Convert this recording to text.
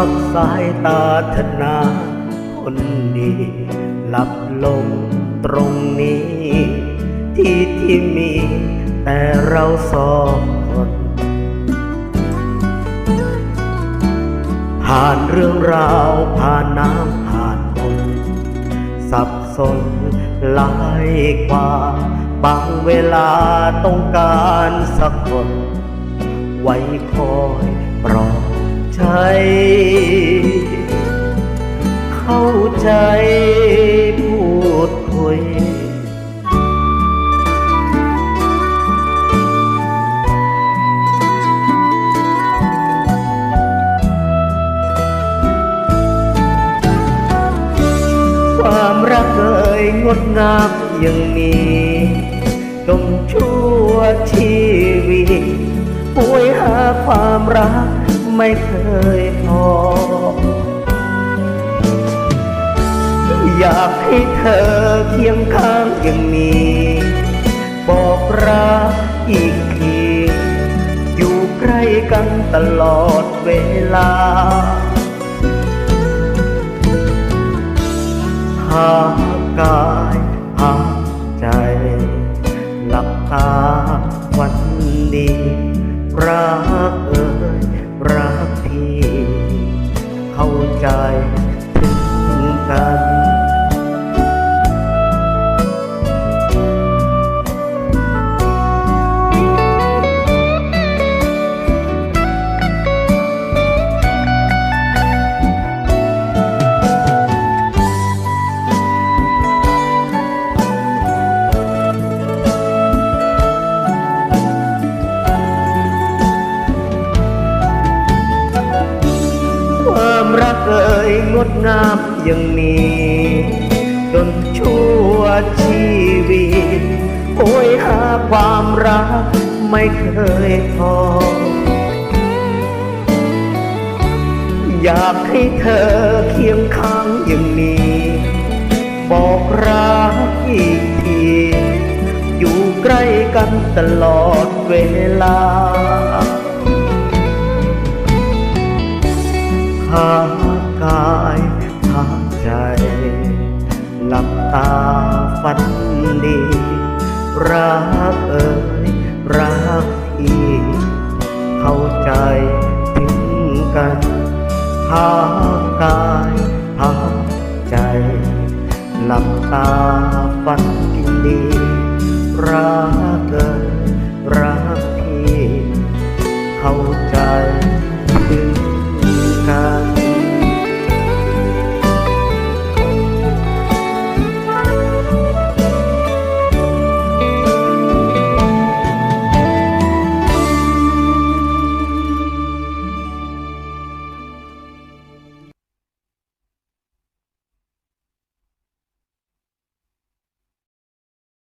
ักสายตาธนาคนดีหลับลงตรงนี้ ที่ที่มีแต่เราสองคน ผ่านเรื่องราวผ่านน้ำผ่านฝนสับสนหลายกว่า บางเวลาต้องการสักคน ไว้คอยปลอ ใจ เข้าใจพูดคุย ความรักเอ่ยงดงามย่างนี้จงชั่วชีวิตป่วยหาความรัก ไม่เคยพอ อยากให้เธอเคียงข้างอย่างนี้ บอกรักอีกที อยู่ใกล้กันตลอดเวลา หากายหาใจหลับตาวันดีรัก เอ่ยงดงามอย่างนี้จนชั่วชีวิต โอยหาความรักไม่เคยพอ อยากให้เธอเคียงข้างอย่างนี้ บอกรักอีกที อยู่ใกล้กันตลอดเวลาห ตาฝันดี รักเอ่ยรักพี่เข้าใจถึงกันหากายหาใจ หลับตาฝันดี